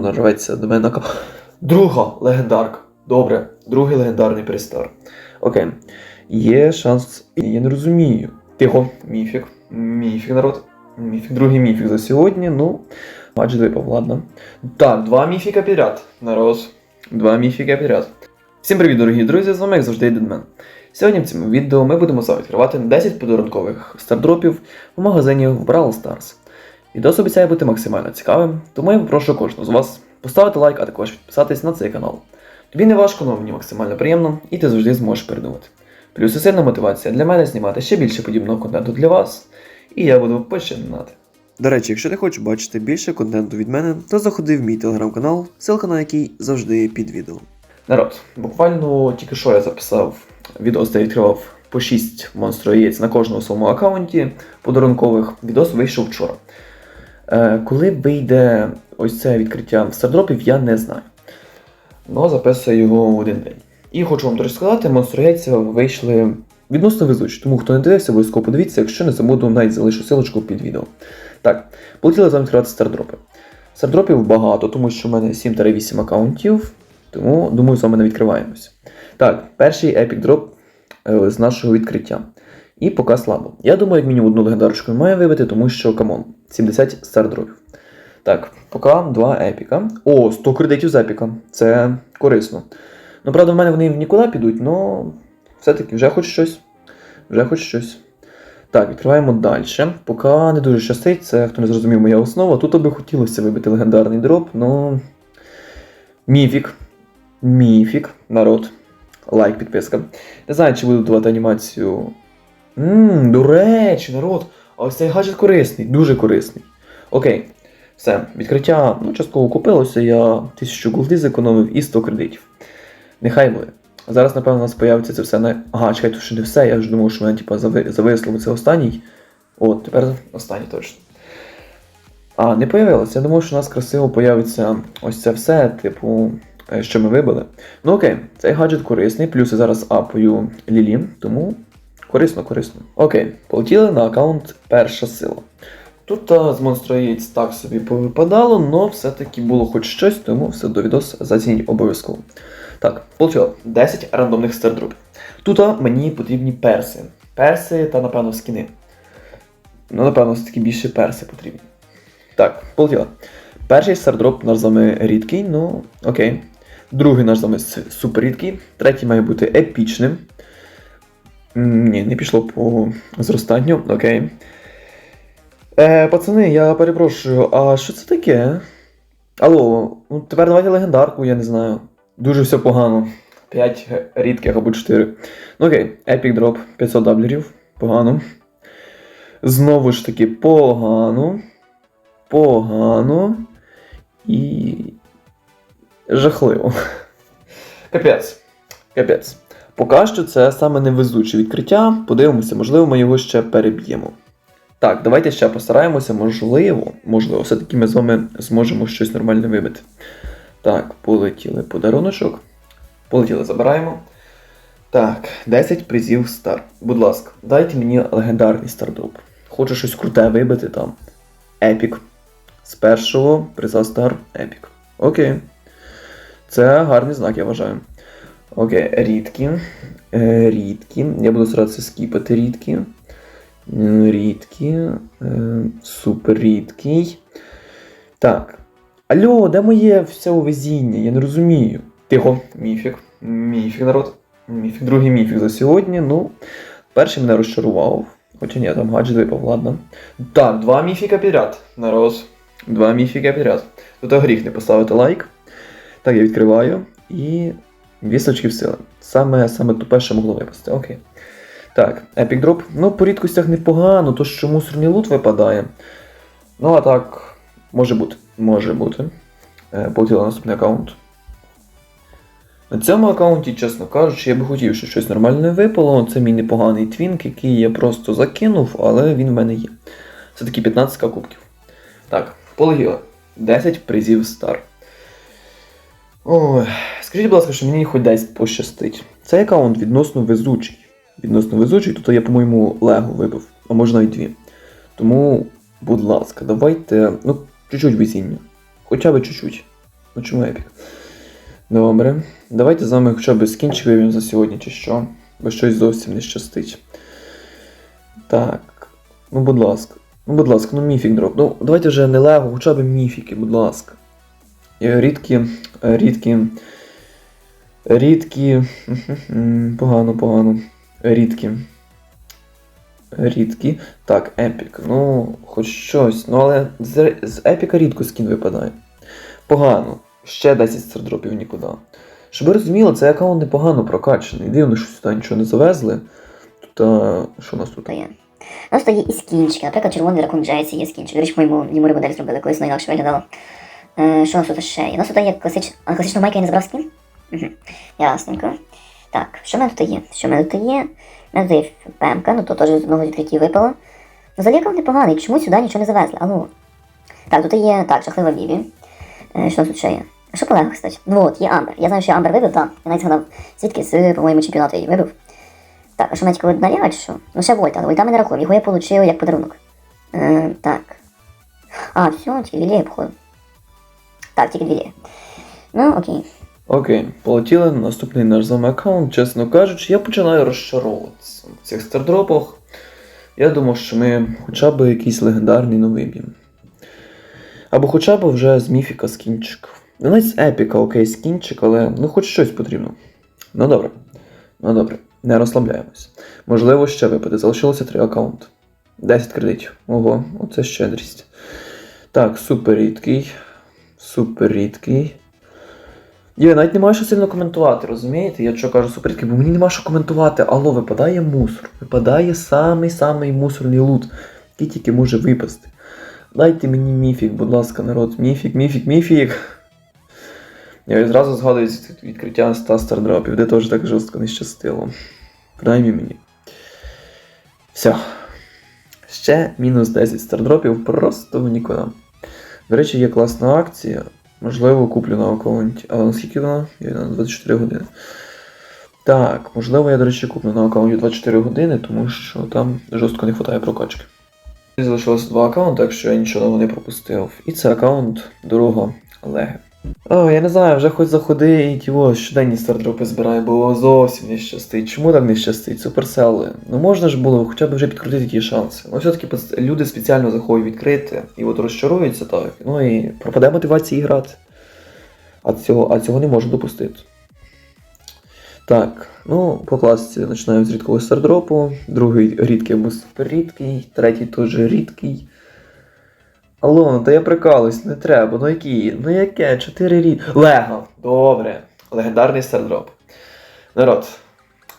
Нарветься до мене Друга легендарка. Добре, другий легендарний перестар. Окей. Є шанс. Я не розумію. Тихо, міфік. Міфік, народ. Міфік, другий міфік за сьогодні. Ну, матч випав, ладно. Так, два міфіка підряд. Народ. Два міфіка підряд. Всім привіт, дорогі друзі! З вами як завжди Дедмен. Сьогодні в цьому відео ми будемо з вами відкривати 10 подарункових стардропів в магазині в Brawl Stars. Відео обіцяє бути максимально цікавим, тому я попрошу кожного з вас поставити лайк, а також підписатись на цей канал. Тобі не важко, але мені максимально приємно, і ти завжди зможеш передумати. Плюс і сильна мотивація для мене знімати ще більше подібного контенту для вас, і я буду починати. До речі, якщо ти хочеш бачити більше контенту від мене, то заходи в мій телеграм-канал, ссылка на який завжди під відео. Народ, буквально тільки що я записав відео, де відкривав по 6 монстро яєць на кожному своєму аккаунті подарункових. Відос вийшов вчора. Е, коли вийде ось це відкриття стардропів, я не знаю. Ну, записую його в один день. І хочу вам трошки сказати, монстро яйця вийшли відносно везучі. Тому хто не дивився, обов'язково подивіться, якщо не забуду, навіть залишу силочку під відео. Так, полетіли з вами відкривати стардропи. Стардропів багато, тому що в мене 7-8 аккаунтів, тому думаю, з вами не відкриваємось. Так, перший епік дроп е, з нашого відкриття. І поки слабо. Я думаю, як мінімум одну легендарочку має вибити, тому що камон, 70 стардропів. Так, поки два епіка. О, 100 кредитів з епіка. Це корисно. Ну, правда, в мене вони нікуди підуть, але все-таки вже хоч щось. Вже хоч щось. Так, відкриваємо далі. Поки не дуже щастить, це хто не зрозумів моя основа. Тут би хотілося вибити легендарний дроп, ну. Міфік. Міфік, народ. Лайк, підписка. Не знаю, чи буду давати анімацію. Ммм, до речі, народ. Ось цей гаджет корисний, дуже корисний. Окей, все, відкриття, ну, частково купилося, я 1000 голди зекономив і 100 кредитів. Нехай буде. Зараз, напевно, у нас появиться це все на. Ага, чекай, тут ще не все. Я ж думав, що мене зави... зависло це останній. От, тепер останній точно. А, не появилося. Я думав, що у нас красиво появиться ось це все, типу, е, що ми вибили. Ну окей, цей гаджет корисний, плюс я зараз апаю Лілі, тому корисно, корисно. Окей, полетіли на аккаунт перша сила. Тут а, з яєць так собі повипадало, але все-таки було хоч щось, тому все до відос зацініть обов'язково. Так, получило 10 рандомних стардропів. Тут мені потрібні перси. Перси та, напевно, скіни. Ну, напевно, все-таки більше перси потрібні. Так, полетіло. Перший стардроп наш з вами рідкий, ну окей. Другий наш з вами супер рідкий. Третій має бути епічним. Ні, не пішло по зростанню, окей. Е, пацани, я перепрошую, а що це таке? Алло, ну тепер давайте легендарку, я не знаю. Дуже все погано. 5 рідких або 4. Ну окей, Epic Drop 500 даблерів. Погано. Знову ж таки, погано. Погано. І. Жахливо. Капець. Капець. Поки що це саме невезуче відкриття. Подивимося, можливо, ми його ще переб'ємо. Так, давайте ще постараємося, можливо, можливо, все-таки ми з вами зможемо щось нормальне вибити. Так, полетіли подаруночок. Полетіли, забираємо. Так, 10 призів стар. Будь ласка, дайте мені легендарний стардроп. Хочу щось круте вибити там. Епік. З першого приза стар епік. Окей. Це гарний знак, я вважаю. Окей, рідкі. Е, рідкі. Я буду старатися скіпати рідкі. Рідкі. Е, супер рідкий. Так. Алло, де моє все везіння? Я не розумію. Тихо, міфік. Міфік, народ. Міфік, другий міфік за сьогодні. Ну, перший мене розчарував. Хоча ні, там гаджет випав, ладно. Так, два міфіка підряд, народ. Два міфіка підряд. Тут гріх не поставити лайк. Так, я відкриваю. І вісочки в сили. Саме, саме тупе, що могло випасти. Окей. Так, Epic Drop. Ну, по рідкостях непогано, то що мусорний лут випадає. Ну, а так, може бути. Може бути. Е, Полетіла наступний аккаунт. На цьому аккаунті, чесно кажучи, я би хотів, щоб щось нормальне випало. Це мій непоганий твінк, який я просто закинув, але він в мене є. Це таки 15 кубків. Так, полетіло. 10 призів стар. Ой, скажіть, будь ласка, що мені хоч десь пощастить. Цей аккаунт відносно везучий. Відносно везучий, тут я, по-моєму, Лего вибив, а може навіть дві. Тому, будь ласка, давайте, ну, чуть-чуть везіння. Хоча б чуть-чуть. Ну чому епік? Добре. Давайте з вами хоча б скінчик вивімо за сьогодні, чи що. Бо щось зовсім не щастить. Так. Ну, будь ласка. Ну, будь ласка, ну міфік дроп. Ну, давайте вже не лего, хоча б міфіки, будь ласка. Рідкі, рідкі. Рідкі. Погано, погано. Рідкі. Рідкі. Так, епік. Ну, хоч щось. Ну, але з, з епіка рідко скін випадає. Погано. Ще 10 стардропів нікуди. Щоб ви розуміли, цей аккаунт непогано прокачаний. Дивно, що сюди нічого не завезли. Тут, а, що у нас тут? є. У нас то є і скінчики, наприклад, червоний дракон Джейсі є скінчик. До речі, по-моєму, йому ремодель зробили, колись воно інакше виглядало. Е, що у нас тут ще? У нас тут є класич... а, класичного майка я не забрав скін? Угу. Ясненько. Так, що в мене тут є? Що в мене тут є? У мене тут є ПМК, ну то теж з одного відкриття випало. Ну, аккаунт непоганий, чому сюди нічого не завезли? Алло. Так, тут є так, жахлива Віві. Е, що у нас тут ще є? А що полегко, кстати? Ну от, є Амбер. Я знаю, що я Амбер вибив, так. Я навіть згадав, звідки з, по-моєму, чемпіонату я її вибив. Так, а що навіть коли налівати, що? Ну ще Вольта, але Вольта ми не рахуємо, його я отримав як подарунок. Е, так. А, все, тільки Вілія, походу. Так, тільки Вілія. Ну, окей. Окей, полетіли на наступний наш з вами аккаунт. Чесно кажучи, я починаю розчаровуватися в цих стардропах. Я думав, що ми хоча б якийсь легендарний новий б'ємо. Або хоча б вже з міфіка скінчик. Ну, навіть з епіка, окей, скінчик, але ну хоч щось потрібно. Ну добре. Ну добре, не розслабляємось. Можливо, ще випаде. Залишилося три аккаунти. 10 кредитів. Ого, оце щедрість. Так, супер рідкий. Супер рідкий. Я навіть не маю що сильно коментувати, розумієте? Я що кажу суперідки, бо мені нема що коментувати. Алло, випадає мусор. Випадає самий-самий мусорний лут, який тільки може випасти. Дайте мені міфік, будь ласка, народ. Міфік, міфік, міфік. Я відразу згадую відкриття 100 стардропів, де теж так жорстко не щастило. Принаймні мені. Все. Ще мінус 10 стардропів просто в нікуди. До речі, є класна акція. Можливо, куплю на аккаунті. Але наскільки вона? Я на 24 години. Так, можливо, я, до речі, куплю на аккаунті 24 години, тому що там жорстко не вистачає прокачки. Залишилося два аккаунти, якщо я нічого не пропустив. І це аккаунт дорога Олеги. О, я не знаю, вже хоч заходи і тіво, щоденні стардропи збираю, бо зовсім не щастить. Чому так не щастить? Суперсели. Ну можна ж було хоча б вже підкрутити ті шанси. Ну все-таки люди спеціально заходять відкрити і от розчаруються так. Ну і пропаде мотивація грати. А цього, а цього не можна допустити. Так, ну, по класиці починаємо з рідкого стардропу, другий рідкий або суперрідкий, третій теж рідкий. Алло, та я прикалуюсь, не треба. Ну які? Ну яке? Чотири рід. Лего. Добре. Легендарний стардроп. Народ.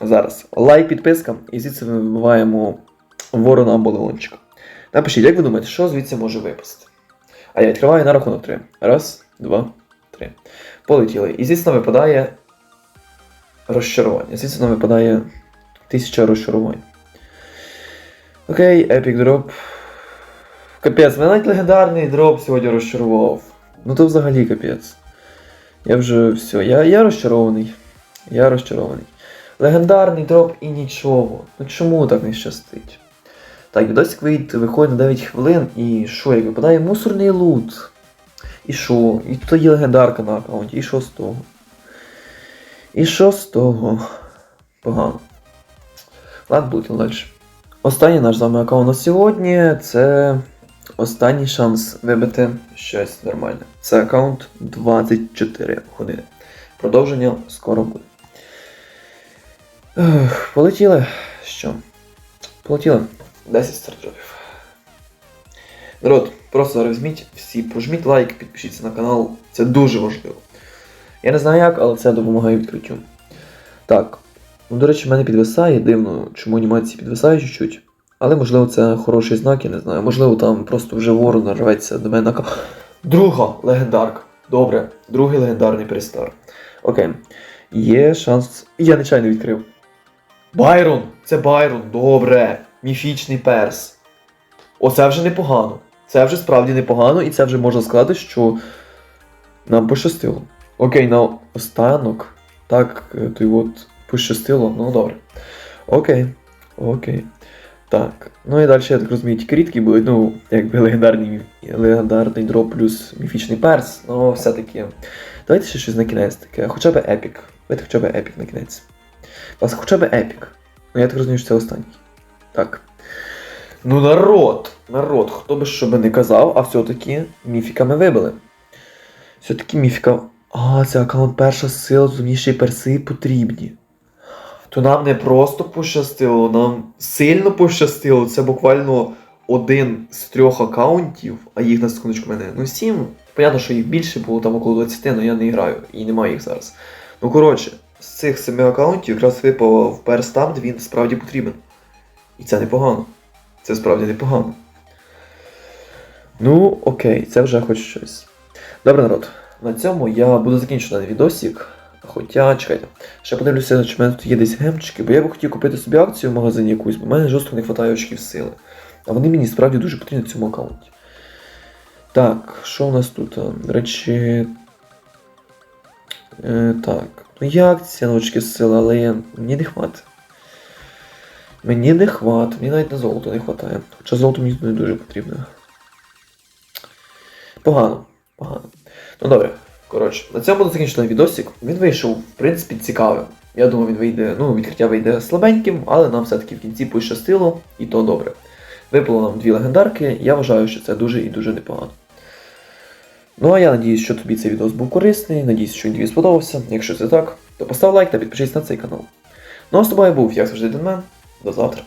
Зараз. Лайк, підписка, і звідси ми вибиваємо ворона або леончика. Напишіть, як ви думаєте, що звідси може випасти? А я відкриваю на рахунок 3. Раз, два, три. Полетіли. І звідси нам випадає розчарування. Звідси нам випадає тисяча розчарувань. Окей, епік дроп. Капець, мене легендарний дроп сьогодні розчарував. Ну то взагалі капець. Я вже все. Я, я розчарований. Я розчарований. Легендарний дроп і нічого. Ну чому так не щастить? Так, відосик виходить на 9 хвилин і що, як випадає мусорний лут. І що? І тут є легендарка на аккаунті, і що з того? І що з того? Погано. Ладно, будемо далі. Останній наш з вами аккаунт на сьогодні це останній шанс вибити щось нормальне. Це аккаунт 24 години. Продовження скоро буде. Полетіли. Що? Полетіли. 10 стартропів. Народ, просто візьміть всі, прожміть лайк, підпишіться на канал. Це дуже важливо. Я не знаю як, але це допомагає відкриттю. Так. Ну, до речі, в мене підвисає, дивно, чому анімації підвисає чуть-чуть. Але можливо це хороший знак, я не знаю. Можливо, там просто вже ворон рветься до мене на Друга легендарка. Добре, другий легендарний перестар. Окей. Є шанс. Я нечайно відкрив. Байрон! Це Байрон, добре. Міфічний перс. Оце вже непогано. Це вже справді непогано, і це вже можна сказати, що нам пощастило. Окей, на останок. Так, е, то й от пощастило, ну добре. Окей. Окей. Так. Ну і далі, я так розумію, тільки рідкі будуть, ну, якби легендарний, легендарний дроп плюс міфічний перс, ну все-таки. Давайте ще щось на кінець таке. Хоча б епік. Давайте хоча б епік на кінець. Вас хоча б епік. Ну я так розумію, що це останній. Так. Ну, народ, народ, хто би що би не казав, а все-таки міфіка ми вибили. Все-таки міфіка. А, це аккаунт перша сила, й перси потрібні. То нам не просто пощастило, нам сильно пощастило. Це буквально один з трьох аккаунтів, а їх на секундочку мене. Ну, сім. Понятно, що їх більше було там около 20, але я не граю і немає їх зараз. Ну, коротше, з цих семи аккаунтів якраз випав перс там, де він справді потрібен. І це непогано. Це справді непогано. Ну, окей, це вже хоч щось. Добре, народ. На цьому я буду закінчувати відосик. Хоча, чекайте, ще подивлюся, чи в мене тут є десь гемчики, бо я би хотів купити собі акцію в магазині якусь, бо в мене жорстко не вистачає очків сили. А вони мені справді дуже потрібні в цьому аккаунті. Так, що у нас тут? До речі. Е, так. Ну є акція на очки сили, але я... мені не хватить. Мені не хватить, мені навіть на золото не хватає. Хоча золото мені не дуже потрібно. Погано, погано. Ну добре, коротше, на цьому закінчити відосик. Він вийшов, в принципі, цікавим. Я думаю, він вийде, ну, відкриття вийде слабеньким, але нам все-таки в кінці пощастило, і то добре. Випало нам дві легендарки, я вважаю, що це дуже і дуже непогано. Ну а я надіюсь, що тобі цей відос був корисний, надіюсь, що він тобі сподобався. Якщо це так, то постав лайк та підпишись на цей канал. Ну а з тобою був, як завжди, Денмен. До завтра.